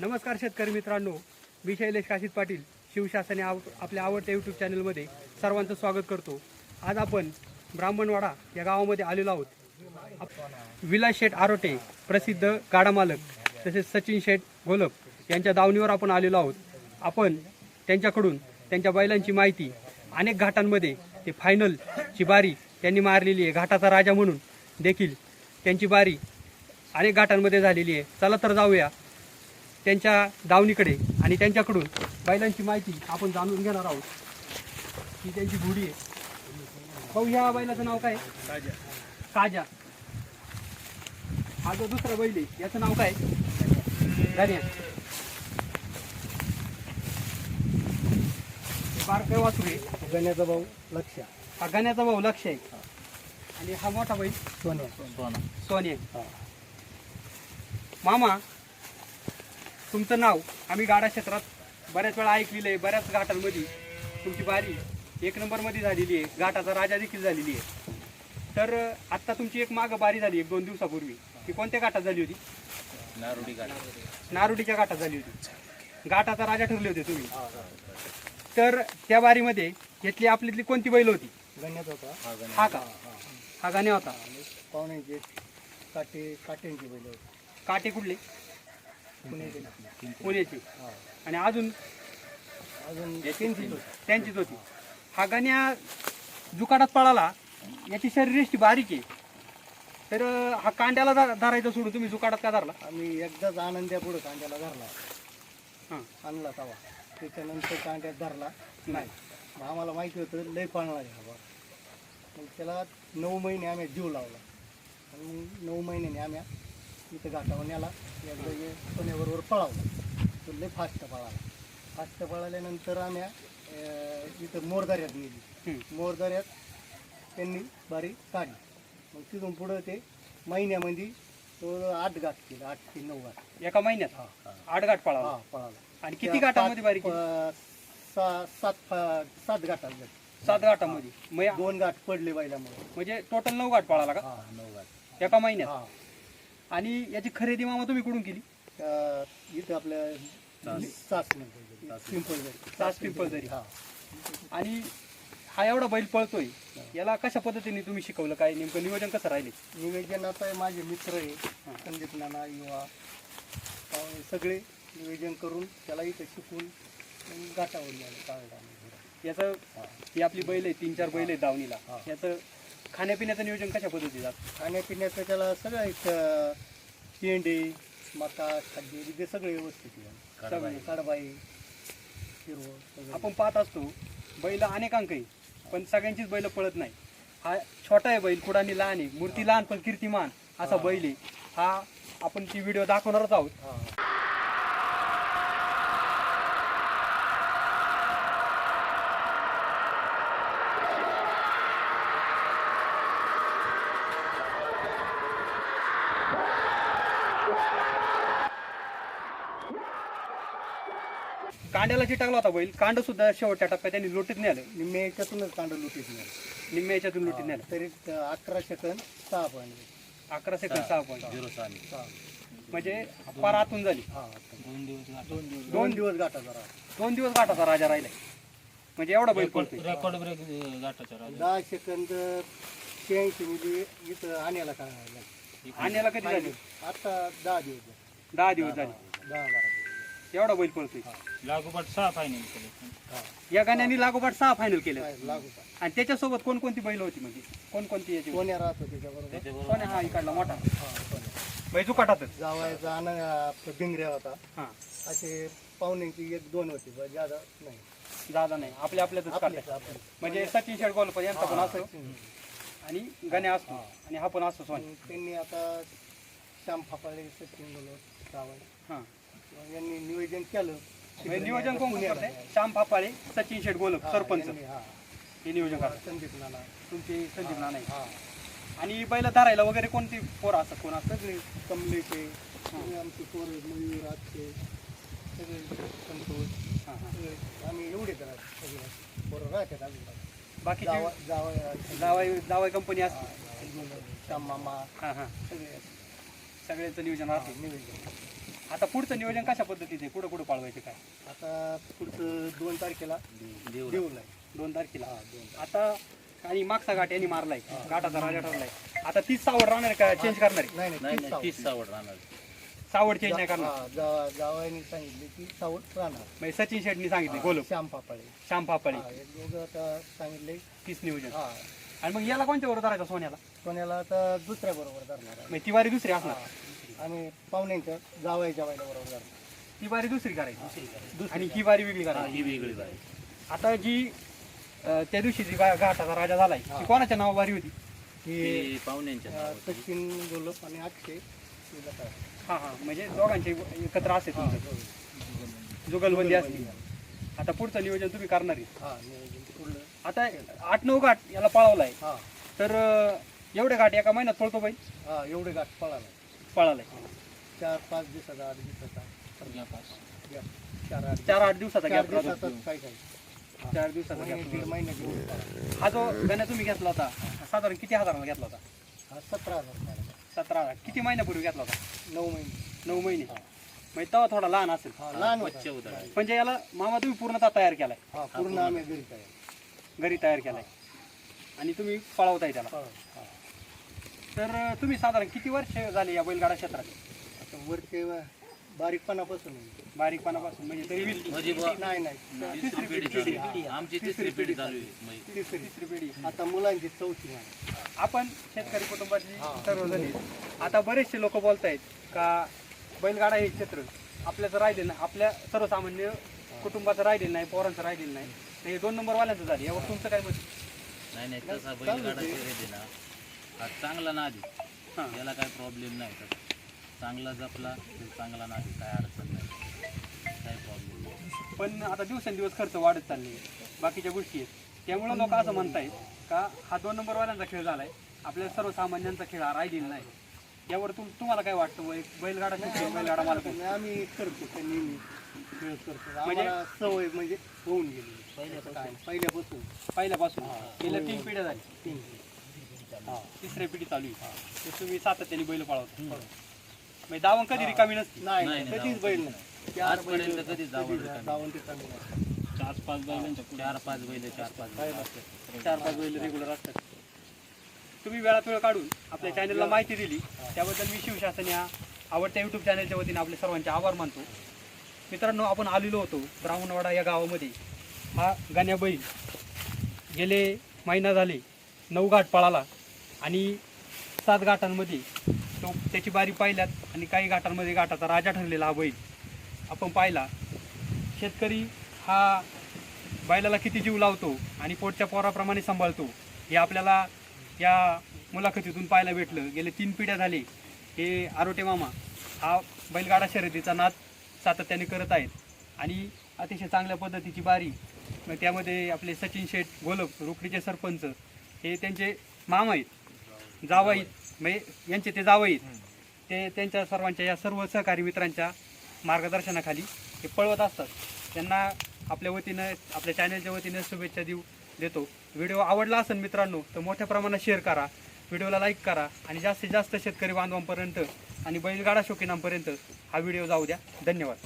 नमस्कार शेतकरी मित्रांनो मी शैलेश काशीद पाटील शिवशासने आव आपल्या आवडत्या यूट्यूब चॅनलमध्ये सर्वांचं स्वागत करतो. आज आपण ब्राह्मणवाडा या गावामध्ये आलेलो आहोत. विलास शेठ आरोटे प्रसिद्ध गाडा मालक तसेच सचिन शेठ घोलप यांच्या दावणीवर आपण आलेलो आहोत. आपण त्यांच्याकडून त्यांच्या बैलांची माहिती अनेक घाटांमध्ये ते फायनलची बारी त्यांनी मारलेली आहे. घाटाचा राजा म्हणून देखील त्यांची बारी अनेक घाटांमध्ये झालेली आहे. चला तर जाऊया. त्यांच्या दावणीकडे आणि त्यांच्याकडून बैलांची माहिती आपण जाणून घेणार आहोत. ही त्यांची घोडी आहे. भाऊ ह्या बैलाचं नाव काय? आहे? काजा हा जो दुसरा बैल आहे याचं नाव काय? गाण्या बारकाय वासरू आहे गण्याचा भाऊ लक्ष हा गाण्याचा भाऊ लक्ष आहे. आणि हा मोठा बैल सोन्या. सोना सोने मामा तुमचं नाव आम्ही गाडा क्षेत्रात बऱ्याच वेळा ऐकलेलं आहे बऱ्याच घाटांमध्ये. तुमची बारी एक नंबरमध्ये झालेली आहे. घाटाचा राजा देखील झालेली आहे. तर आत्ता तुमची एक मागं बारी झाली एक दोन दिवसापूर्वी. ती कोणत्या घाटात झाली होती? नारुडी गाडी नारुडीच्या घाटात झाली होती. घाटाचा राजा ठरले होते तुम्ही. तर त्या बारीमध्ये घेतली आपल्यातली कोणती बैल होती? गण्याचा होता. हा का? हा गाणे होता. काटे काट्यांची बैल होती. काटे कुठले? पुण्याचे. आणि अजून? अजून त्यांची त्यांचीच होती. हा गाण्या जुकाडात पळाला याची शरीरष्टी बारीक आहे. तर हा कांड्याला धरायचं सोडून तुम्ही जुकाडात का धरला? आम्ही एकदाच आनंद्या पुढे कांद्याला धरला. हां. आणला तवा. त्याच्यानंतर कांद्यात धरला. नाही. मग आम्हाला माहिती होतं लय पळणार आहे हा बा मग त्याला नऊ महिने आम्ही जीव लावला. आणि नऊ महिन्याने आम्ही इथं घाटावर नेला. एकदा ये पुण्याबरोबर पळावला तो लय फास्ट पळाला. फास्ट पळाल्यानंतर आम्ही इथं मोरदाऱ्यात नेली. मोरदाऱ्यात त्यांनी बारी काढली. मग तिथून पुढं ते महिन्यामध्ये तो आठ गाठ केलं आठ ते नऊ गाठ एका महिन्यात? हा. हा आठ गाठ पळाला? हा पळाला. आणि किती गाठामध्ये बारीक केली? प- सा- सात फ- सात गाठात झाली. सात गाठामध्ये मग या- दोन गाठ पडले बैलामुळे. म्हणजे टोटल नऊ गाठ पळाला का? हा नऊ गाठ एका महिन्यात? हा. आणि याची खरेदी मामा तुम्ही कुठून केली? अं, इथं आपल्या सास. पिंपळ सास पिंपळ जरी. हा. आणि हा एवढा बैल पळतोय याला कशा पद्धतीने तुम्ही शिकवलं? काय नेमकं नियोजन कसं राहिले? निवेदन आता माझे मित्र आहे संदीप नाना युवा. सगळे निवेदन करून त्याला इथं शिकून गाठावर काळगा याचं ही. आपली बैल आहे तीन चार बैल आहेत दावणीला. याचं खाण्यापिण्याचं नियोजन कशा पद्धतीने जातं खाण्यापिण्याचं त्याला सगळं एक पेंडे मका खाद्य बिद्य सगळे व्यवस्थित आहे. सगळं. कडबाई हिरवं सगळं. आपण पाहत असतो बैल अनेकांक आहे पण सगळ्यांचीच बैल पळत नाही. हा छोटा आहे बैल कुडानी लहान आहे. मूर्ती लहान पण कीर्तिमान असा बैल आहे. हा आपण ती व्हिडिओ दाखवणारच आहोत. हा. कांड्याला चिटाकला होता बैल कांड सुद्धा शेवटच्या टप्प्यात त्यांनी लोटीत नेलं. निम्मे याच्यातूनच कांड लुटीत नाही निम्म्या याच्यातून लोटीत नेलं. तरी त- अकरा सेकंद सहा पॉईंट अकरा सेकंद सहा पॉईंट झिरो सहा सहा. म्हणजे पार आतून झाली. हा. दोन दिवस दोन दिवस. दोन दिवस गाठा जरा. दोन दिवस गाठाचा राजा राहिलाय. म्हणजे एवढा बैल पळतोय. रेकॉर्ड ब्रेक गाठाच्या राजा. दहा सेकंद शहाऐंशी मध्ये इथं आण्याला काय आणण्याला कधी झाली? आता दहा दिवस झाले. दहा दिवस झाले. दहा बारा एवढा बैल पळतोय. लागोपाठ सहा फायनल केले. हा. या गाण्याने लागोपाठ सहा फायनल केले. आणि त्याच्यासोबत कोणकोणती बैल होती म्हणजे? कोणकोणती याची? कोण्या राहतो त्याच्याबरोबर. त्याच्याबरोबर. कोण्या हा इकडला मोठा. बैजू काटातच जावायचा आनंद आपला भिंगऱ्या होता. हा. असे पाहुण्यांची एक दोन होती ज्यादा नाही. दादा नाही. आपल्या आपल्यातच आपले म्हणजे सचिन शेडगोलकर यांचा पण असं आणि गण्या असतो. आणि हा पण असतो सोनी आणि त्यांनी आता श्याम फापाळे सचिन बोलत जावाय हा. यांनी नियोजन केलं. म्हणजे नियोजन कोण कोण श्याम फापाळे सचिन शेडगोलक हा, सरपंच. यांनी, हा. हे नियोजन करतात. संदीप नाना. तुमचे संदीप नाना. हा आणि बैल धरायला वगैरे कोणती पोरं असतात? कोण असतात? सगळे कमलेचे सगळे आमचे पोर मयूर आजचे. सगळे संतोष. हा, हा. सगळे. आम्ही एवढे करा सगळे. पोरं राहतात बाकीचे जावा जावाई जावाई कंपनी असते श्याम मामा हा हा सगळे सगळ्यांचं नियोजन असते निवेदन आता पुढचं नियोजन कशा पद्धतीचे आहे? कुठं कुठं पाळवायचे काय? आता पुढचं दोन तारखेला देऊला दोन तारखेला. हा दोन आता आणि मागचा घाट यांनी मारलाय. घाटाचा राजा ठरलाय. आता तीच सावड राहणार का? चेंज करणार आहे? नाही नाही तीच सावड. तीस सावड. राहणार. सावड चेंज नाही करणार. हा, जा- जावयाने सांगितले की सावड राहणार. म्हणजे सचिन शेट्टी सांगितले गोलप श्याम पापाळे. श्याम पापळी. हा, दोघं आता सांगितले. तीच नियोजन. हा. आणि मग याला कोणत्या बरोबर धरायचा सोन्याला? कोणाला आता दुसऱ्या बरोबर धरणार आहे. म्हणजे ती बारी दुसरी असणार. आणि पाहुण्यांच्या जावयाच्या बायला बरोबर धरणार. ती बारी दुसरी करायची. आणि ही बारी वेगळी करायची. ही वेगळी बाई आता जी अं, त्या दिवशी जी गा- घाटाचा राजा झालाय ती कोणाच्या नावा बारी होती? ही पाहुण्यांच्या अं, नावाची. सचिन गोलप आणि अक्षय काय? हा हा. म्हणजे दोघांचे एकत्र असेल तुमचं. जुगलबंदी असते आता पुढचं नियोजन तुम्ही करणार आहे. हा नियोजन. आता आठ नऊ घाट याला पळवलाय. हा. तर अं, एवढे घाट एका महिन्यात पळतो बाई. हा एवढे गाठ पळाला पळालाय. चार पाच दिवसाचा आठ दिवसाचा. gap. चार आठ चार आठ दिवसाचा. चार गॅप राहतो. दिवसाचाच काय काय? चार दिवसाचा महिने दीड महिन्याची गोष्ट पळाला. हा जो गण्या तुम्ही घेतला होता साधारण किती हजाराला घेतला होता? हा सतरा हजार पळाला. सतरा हजार. किती महिन्यापूर्वी घेतला होता? नऊ महिने. नऊ महिने. म्हणजे तेव्हा थोडा लहान असेल. हा लहान होता. म्हणजे याला मामा तुम्ही पूर्णतः तयार केलाय. हा पूर्ण आम्ही घरी काय घरी तयार केलाय. आणि तुम्ही पळवताय त्याला. तर तुम्ही साधारण किती वर्ष झाले या बैलगाडा क्षेत्रात? आता वरचे बारीकपणापासून आहे. बारीकपणापासून म्हणजे तरी वीस म्हणजे नाही नाही. तिसरी पिढी चालू आहे. आमची तिसरी पिढी चालू आहे म्हणजे तिसरी तिसरी पिढी. आता मुलांची चौथी आहे. आपण शेतकरी कुटुंबातली हा. सर्वजण आहे. आता बरेचसे लोक बोलतायत का बैलगाडा हे क्षेत्र आपल्याचं राहिलेलं नाही. आपल्या सर्वसामान्य कुटुंबाचं राहिलेलं नाही पोरांचं राहिलेलं नाही. तर हे दोन नंबर वाल्यांचं झाले. यावर तुमचं काय मत नाही नाही तसा बैलगाडा शर्यत ना. हा चांगला नादी हां. याला काय प्रॉब्लेम नाही. तसा चांगला जपला तर चांगला नादी काय अडचण नाही. काय प्रॉब्लेम नाही. पण आता दिवसेंदिवस खर्च वाढत चालले बाकीच्या गोष्टी आहेत. त्यामुळं लोक असं म्हणतायत का हा दोन नंबरवाल्यांचा खेळ झालाय. आपल्या सर्वसामान्यांचा खेळ हा राहिलेला नाही. यावर तुम तुम्हाला काय वाटतं? वय बैलगाडा बैलगाडा मालक आणि आम्ही करतो ते नेहमी? करतो म्हणजे? आम्हाला सवय म्हणजे होऊन गेली. काय पहिल्यापासून. पहिल्यापासून. गेल्या तीन पिढ्या झाली तीन तिसऱ्या पिढी चालू आहे. तर तुम्ही सातत्याने बैल पळवता म्हणजे दावण कधी रिकामी नसते. नाही कधीच बैल नाही. चार बैल कधीच रिकामी. चार पाच बैलांच्या चार पाच बैल चार पाच बैल. चार पाच बैल. रेग्युलर असतात. तुम्ही वेळात वेळ काढून आपल्या चॅनलला माहिती दिली. त्याबद्दल मी शिवशासन या आवडत्या युट्यूब चॅनलच्या वतीने आपले सर्वांचे आभार मानतो. मित्रांनो आपण आलेलो होतो ब्राह्मणवाडा या गावामध्ये. हा गाण्या बैल गेले महिना झाले नऊ घाट पळाला आणि सात घाटांमध्ये तो त्याची बारी पाहिल्यात आणि काही घाटांमध्ये घाटाचा राजा ठरलेला हा बैल आपण पाहिला. शेतकरी हा बैलाला किती जीव लावतो आणि पोटच्या पोराप्रमाणे सांभाळतो हे आपल्याला या मुलाखतीतून पाहायला भेटलं. गेले तीन पिढ्या झाले. हे आरोटे मामा हा बैलगाडा शर्यतीचा नाद सातत्याने करत आहेत. आणि अतिशय चांगल्या पद्धतीची बारी. मग त्यामध्ये आपले सचिन शेठ गोलप रोकडीचे सरपंच हे त्यांचे मामा आहेत. जावाईत म्हणजे यांचे ते जावाईत आहेत. ते त्यांच्या सर्वांच्या या सर्व सहकारी मित्रांच्या मार्गदर्शनाखाली हे पळवत असतात. त्यांना आपल्या वतीनं आपल्या चॅनलच्या वतीनं शुभेच्छा देऊ देतो. व्हिडिओ आवडला असेल मित्रांनो तर मोठ्या प्रमाणात शेअर करा. व्हिडिओला लाईक करा आणि जास्तीत जास्त शेतकरी बांधवांपर्यंत आणि बैलगाडा शौकीनांपर्यंत हा व्हिडिओ जाऊ द्या. धन्यवाद.